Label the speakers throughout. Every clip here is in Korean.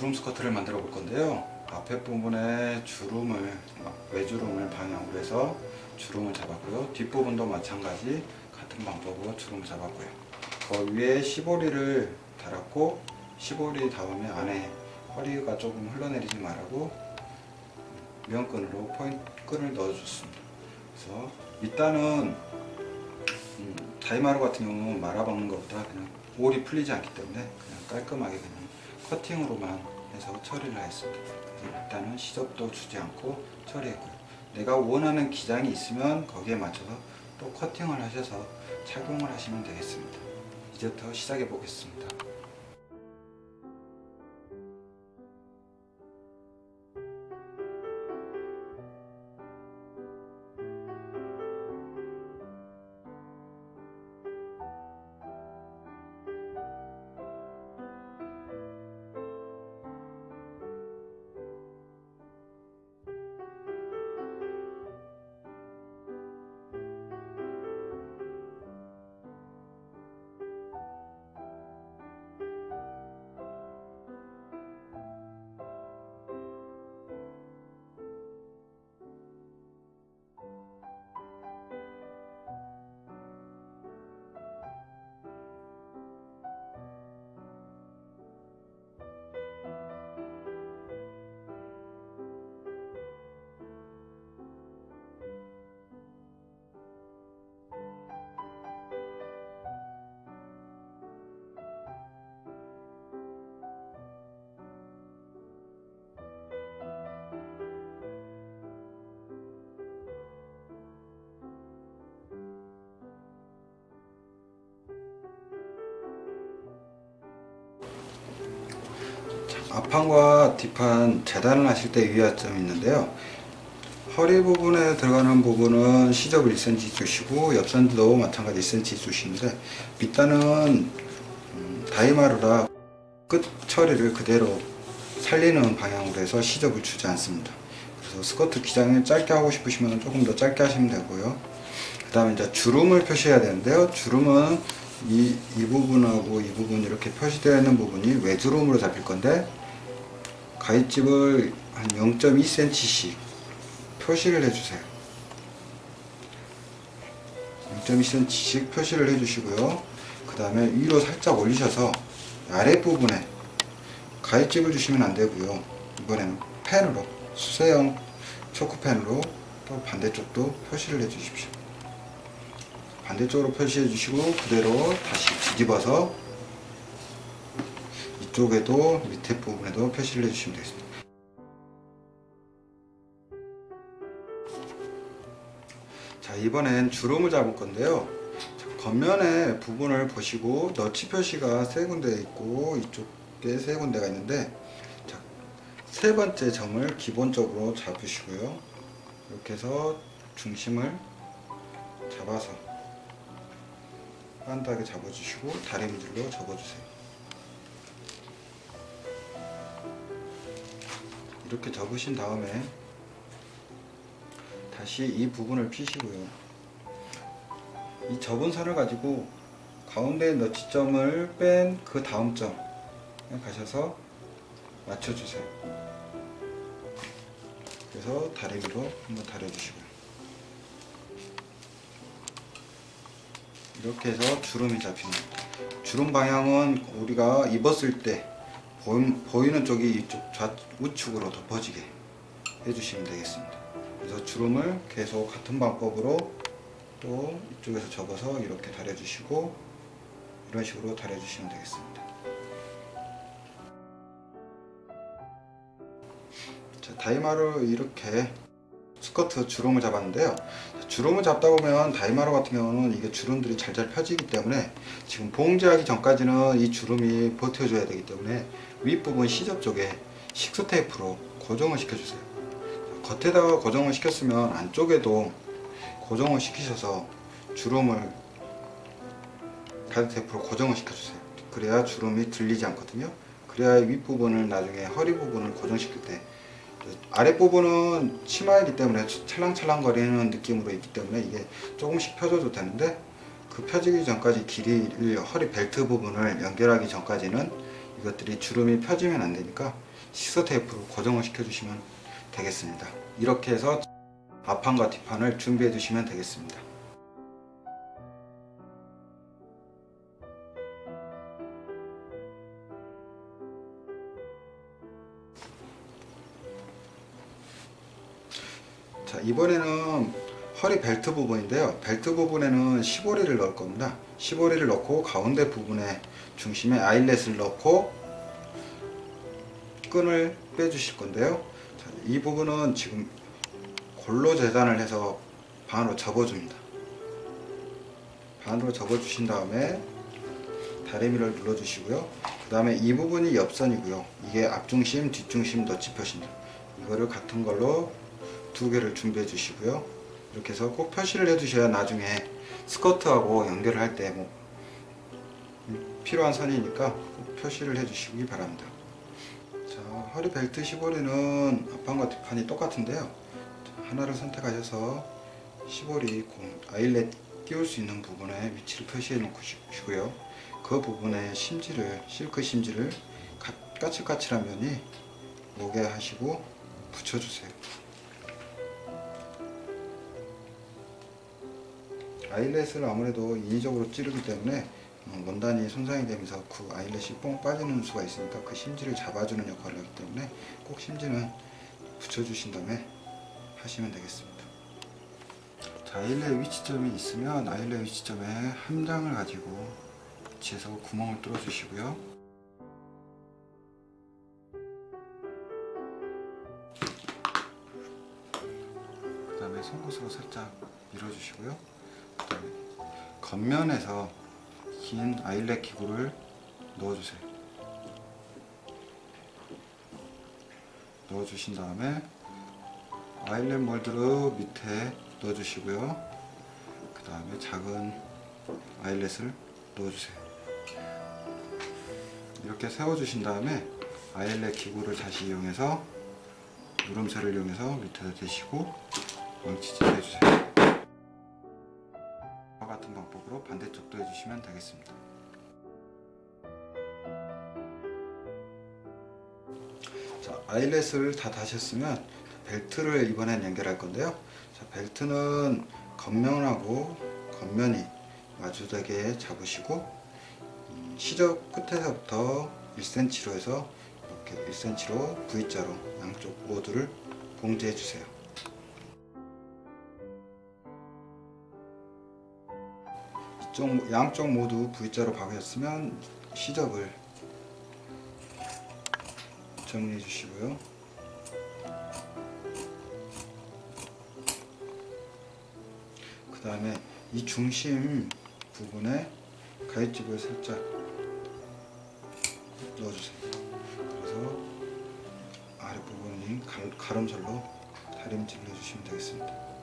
Speaker 1: 주름 스커트를 만들어 볼 건데요. 앞에 부분에 주름을 외주름을 방향으로 해서 주름을 잡았고요. 뒷부분도 마찬가지 같은 방법으로 주름을 잡았고요. 그 위에 시보리를 달았고 시보리 다음에 안에 허리가 조금 흘러내리지 말라고 면끈으로 포인트 끈을 넣어줬습니다. 그래서 일단은 음, 다이마루 같은 경우는 말아박는 것보다 그냥 올이 풀리지 않기 때문에 그냥 깔끔하게 그냥 커팅으로만 해서 처리를 했습니다. 일단은 시접도 주지 않고 처리했고요. 내가 원하는 기장이 있으면 거기에 맞춰서 또 커팅을 하셔서 착용을 하시면 되겠습니다. 이제부터 시작해 보겠습니다. 앞판과 뒷판 재단을 하실 때 유의할 점이 있는데요. 허리 부분에 들어가는 부분은 시접을 1cm 주시고 옆선도 마찬가지 1cm 주시는데 밑단은 음, 다이마루라 끝 처리를 그대로 살리는 방향으로 해서 시접을 주지 않습니다. 그래서 스커트 기장을 짧게 하고 싶으시면 조금 더 짧게 하시면 되고요. 그 다음에 이제 주름을 표시해야 되는데요. 주름은 이, 이 부분하고 이 부분 이렇게 표시되어 있는 부분이 외주름으로 잡힐 건데 가위집을 한 0.2cm씩 표시를 해주세요. 0.2cm씩 표시를 해주시고요. 그 다음에 위로 살짝 올리셔서 아랫부분에 가위집을 주시면 안되고요. 이번에는 펜으로 수세형 초크펜으로 또 반대쪽도 표시를 해주십시오. 반대쪽으로 표시해 주시고 그대로 다시 뒤집어서 이쪽에도 밑에 부분에도 표시를 해주시면 되겠습니다. 자 이번엔 주름을 잡을 건데요. 자, 겉면의 부분을 보시고 너치 표시가 세 군데 있고 이쪽에 세 군데가 있는데 자, 세 번째 점을 기본적으로 잡으시고요. 이렇게 해서 중심을 잡아서 빤하게 잡아주시고 다리미들로 접어주세요. 이렇게 접으신 다음에 다시 이 부분을 피시고요. 이 접은 선을 가지고 가운데 너치점을 뺀 그 다음 점에 가셔서 맞춰주세요. 그래서 다리 위로 한번 다려주시고요. 이렇게 해서 주름이 잡힙니다. 주름 방향은 우리가 입었을 때 보이 는 쪽이 이쪽 좌 우측으로 덮어지게 해주시면 되겠습니다. 그래서 주름을 계속 같은 방법으로 또 이쪽에서 접어서 이렇게 다려주시고 이런 식으로 다려주시면 되겠습니다. 자, 다이마를 이렇게 스커트 주름을 잡았는데요. 주름을 잡다 보면 다이마로 같은 경우는 이게 주름들이 잘잘 펴지기 때문에 지금 봉제하기 전까지는 이 주름이 버텨줘야 되기 때문에 윗부분 시접 쪽에 식스 테이프로 고정을 시켜주세요. 겉에다가 고정을 시켰으면 안쪽에도 고정을 시키셔서 주름을 가드 테이프로 고정을 시켜주세요. 그래야 주름이 들리지 않거든요. 그래야 윗부분을 나중에 허리 부분을 고정시킬 때 아랫부분은 치마이기 때문에 찰랑찰랑 거리는 느낌으로 있기 때문에 이게 조금씩 펴줘도 되는데 그 펴지기 전까지 길이를 허리 벨트 부분을 연결하기 전까지는 이것들이 주름이 펴지면 안 되니까 시소 테이프로 고정을 시켜주시면 되겠습니다. 이렇게 해서 앞판과 뒷판을 준비해 주시면 되겠습니다. 자 이번에는 허리 벨트 부분인데요. 벨트 부분에는 15리를 넣을 겁니다. 15리를 넣고 가운데 부분에 중심에 아일렛을 넣고 끈을 빼 주실 건데요. 자, 이 부분은 지금 골로 재단을 해서 반으로 접어 줍니다. 반으로 접어 주신 다음에 다리미를 눌러 주시고요. 그 다음에 이 부분이 옆선이고요. 이게 앞중심 뒷중심 너치표시입니다. 이거를 같은 걸로 두 개를 준비해 주시고요. 이렇게 해서 꼭 표시를 해 두셔야 나중에 스커트하고 연결을 할 때 뭐 필요한 선이니까 꼭 표시를 해 주시기 바랍니다. 자, 허리 벨트 시보리는 앞판과 뒷판이 똑같은데요. 자, 하나를 선택하셔서 시보리 공 아일렛 끼울 수 있는 부분에 위치를 표시해 놓으시고요. 그 부분에 심지를 실크 심지를 가- 까칠까칠한 면이 오게 하시고 붙여주세요. 아일렛을 아무래도 인위적으로 찌르기 때문에 어, 원단이 손상이 되면서 그 아일렛이 뽕 빠지는 수가 있으니까 그 심지를 잡아주는 역할을 하기 때문에 꼭 심지는 붙여주신 다음에 하시면 되겠습니다. 자, 아일렛 위치점이 있으면 아일렛 위치점에 함장을 가지고 위치에서 구멍을 뚫어 주시고요. 그 다음에 송곳으로 살짝 밀어주시고요. 겉면에서 긴 아일렛 기구를 넣어주세요. 넣어주신 다음에 아일렛 몰드를 밑에 넣어주시고요. 그 다음에 작은 아일렛을 넣어주세요. 이렇게 세워주신 다음에 아일렛 기구를 다시 이용해서 누름쇠를 이용해서 밑에다 대시고 왕치질 해주세요. 반대쪽도 해주시면 되겠습니다. 자, 아일렛을 다 다셨으면 벨트를 이번엔 연결할 건데요. 자, 벨트는 겉면하고 겉면이 마주되게 잡으시고 음, 시접 끝에서부터 1cm로 해서 이렇게 1cm로 V자로 양쪽 모두를 봉제해 주세요. 이쪽 양쪽 모두 V자로 박으셨으면 시접을 정리해 주시고요. 그 다음에 이 중심 부분에 가위집을 살짝 넣어주세요. 그래서 아랫부분이 갈, 가름살로 다림질을 해주시면 되겠습니다.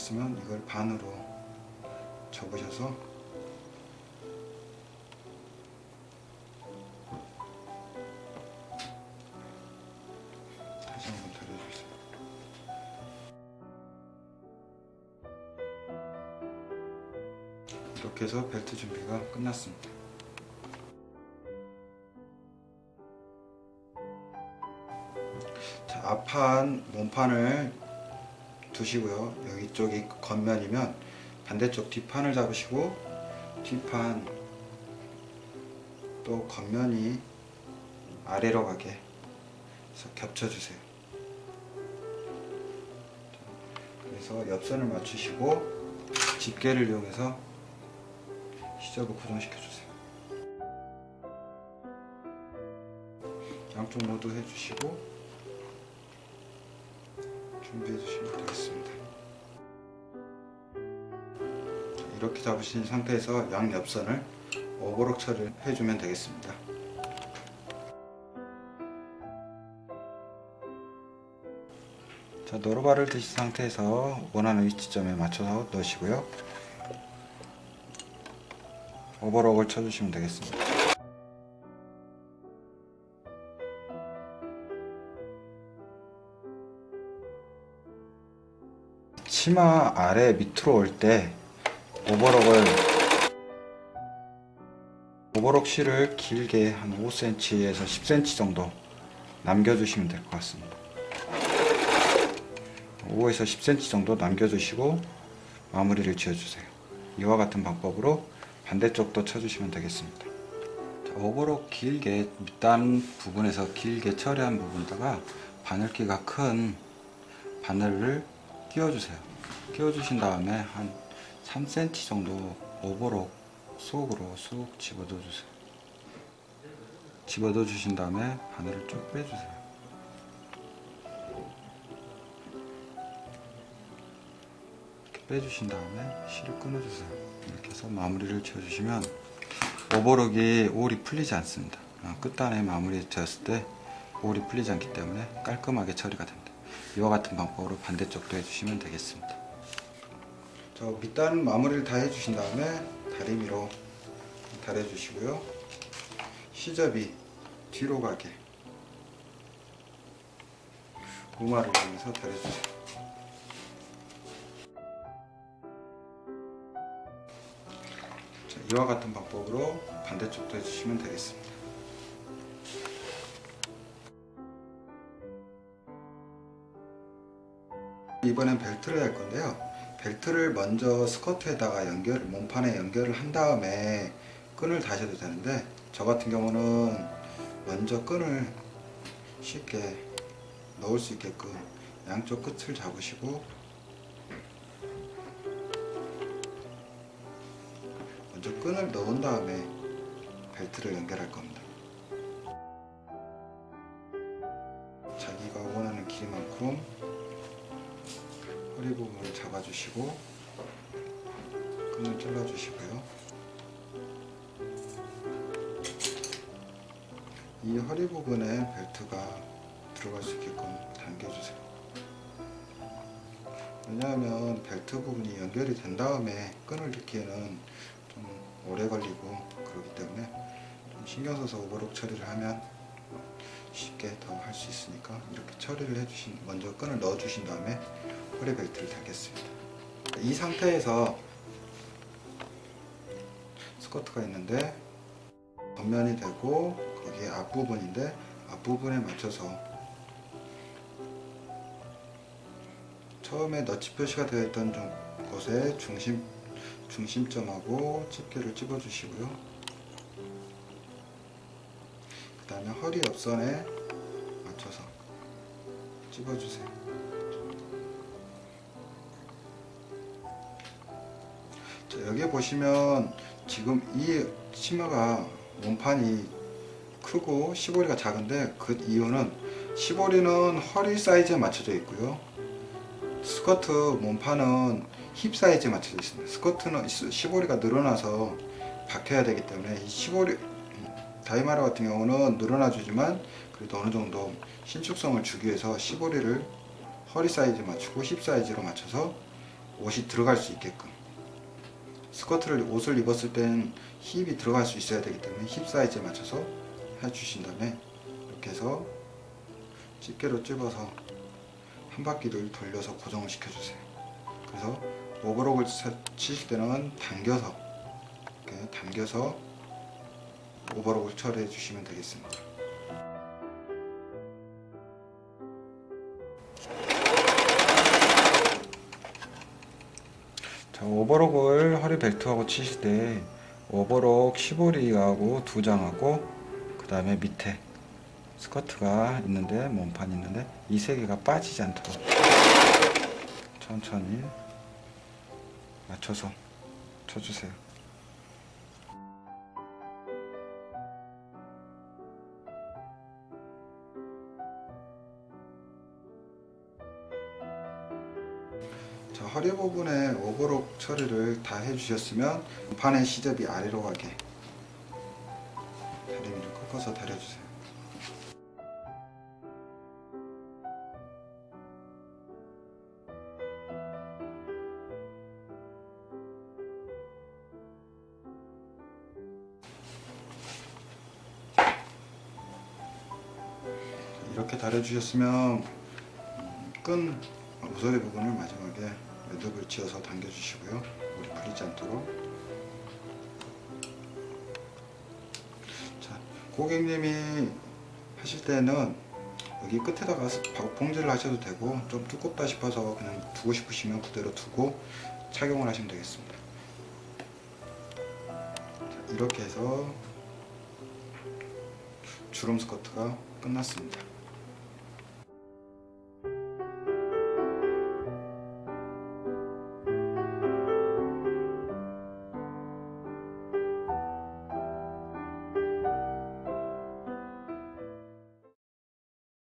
Speaker 1: 다리셨으면 이걸 반으로 접으셔서 다시 한번 다려주세요. 이렇게 해서 벨트 준비가 끝났습니다. 자, 앞판 몸판을 두시고요. 여기 쪽이 겉면이면 반대쪽 뒷판을 잡으시고 뒷판 또 겉면이 아래로 가게 겹쳐주세요. 그래서 옆선을 맞추시고 집게를 이용해서 시접을 고정시켜 주세요. 양쪽 모두 해주시고 준비해 주시면 되겠습니다. 자, 이렇게 잡으신 상태에서 양 옆선을 오버록 처리를 해주면 되겠습니다. 자, 노루발을 드신 상태에서 원하는 위치점에 맞춰서 넣으시고요. 오버록을 쳐주시면 되겠습니다. 치마 아래 밑으로 올 때 오버록을 오버록 실을 길게 한 5cm에서 10cm 정도 남겨주시면 될 것 같습니다. 5에서 10cm 정도 남겨주시고 마무리를 지어주세요. 이와 같은 방법으로 반대쪽도 쳐주시면 되겠습니다. 자, 오버록 길게 밑단 부분에서 길게 처리한 부분에다가 바늘기가 큰 바늘을 끼워주세요. 끼워주신 다음에 한 3cm 정도 오버록 속으로 쑥 집어넣어 주세요. 집어넣어 주신 다음에 바늘을 쭉 빼주세요. 이렇게 빼주신 다음에 실을 끊어주세요. 이렇게 해서 마무리를 지어주시면 오버록이 올이 풀리지 않습니다. 어, 끝단에 마무리 되었을 때 올이 풀리지 않기 때문에 깔끔하게 처리가 됩니다. 이와 같은 방법으로 반대쪽도 해주시면 되겠습니다. 저 밑단 마무리를 다 해주신 다음에 다리미로 다려주시고요. 시접이 뒤로 가게 우마를 이용해서 다려주세요. 자, 이와 같은 방법으로 반대쪽도 해주시면 되겠습니다. 이번엔 벨트를 할 건데요. 벨트를 먼저 스커트에다가 연결, 몸판에 연결을 한 다음에 끈을 다셔도 되는데 저 같은 경우는 먼저 끈을 쉽게 넣을 수 있게끔 양쪽 끝을 잡으시고 먼저 끈을 넣은 다음에 벨트를 연결할 겁니다. 자기가 원하는 길이만큼 허리 부분을 잡아주시고 끈을 잘라주시고요. 이 허리 부분에 벨트가 들어갈 수 있게끔 당겨주세요. 왜냐하면 벨트 부분이 연결이 된 다음에 끈을 넣기에는 좀 오래 걸리고 그렇기 때문에 좀 신경 써서 오버록 처리를 하면 쉽게 더 할 수 있으니까 이렇게 처리를 해주신 먼저 끈을 넣어 주신 다음에 허리 벨트를 달겠습니다. 이 상태에서 스커트가 있는데 겉면이 되고 거기에 앞부분인데 앞부분에 맞춰서 처음에 너치 표시가 되어 있던 좀 곳에 중심 중심점하고 집게를 집어 주시고요. 그 다음에 허리 옆선에 맞춰서 집어 주세요. 자, 여기 보시면 지금 이 치마가 몸판이 크고 시보리가 작은데 그 이유는 시보리는 허리 사이즈에 맞춰져 있고요. 스커트 몸판은 힙 사이즈에 맞춰져 있습니다. 스커트는 시보리가 늘어나서 박혀야 되기 때문에 이 시보리 다이마라 같은 경우는 늘어나 주지만 그래도 어느 정도 신축성을 주기 위해서 시보리를 허리 사이즈 맞추고 힙 사이즈로 맞춰서 옷이 들어갈 수 있게끔 스커트를 옷을 입었을 땐 힙이 들어갈 수 있어야 되기 때문에 힙 사이즈에 맞춰서 해주신 다음에 이렇게 해서 집게로 찝어서 한 바퀴를 돌려서 고정을 시켜주세요. 그래서 오버록을 치실 때는 당겨서 이렇게 당겨서 오버록을 처리해 주시면 되겠습니다. 자, 오버록을 허리 벨트하고 치실 때 오버록 시보리하고 두 장하고 그 다음에 밑에 스커트가 있는데 몸판이 있는데 이 세 개가 빠지지 않도록 천천히 맞춰서 쳐주세요. 부분에 오버록 처리를 다 해주셨으면 판의 시접이 아래로 가게 다리미를 꺾어서 다려주세요. 이렇게 다려주셨으면 끈 모서리 부분을 마지막에 매듭을 지어서 당겨주시고요. 물이 풀리지 않도록. 자, 고객님이 하실 때는 여기 끝에다가 봉지를 하셔도 되고 좀 두껍다 싶어서 그냥 두고 싶으시면 그대로 두고 착용을 하시면 되겠습니다. 자, 이렇게 해서 주름 스커트가 끝났습니다.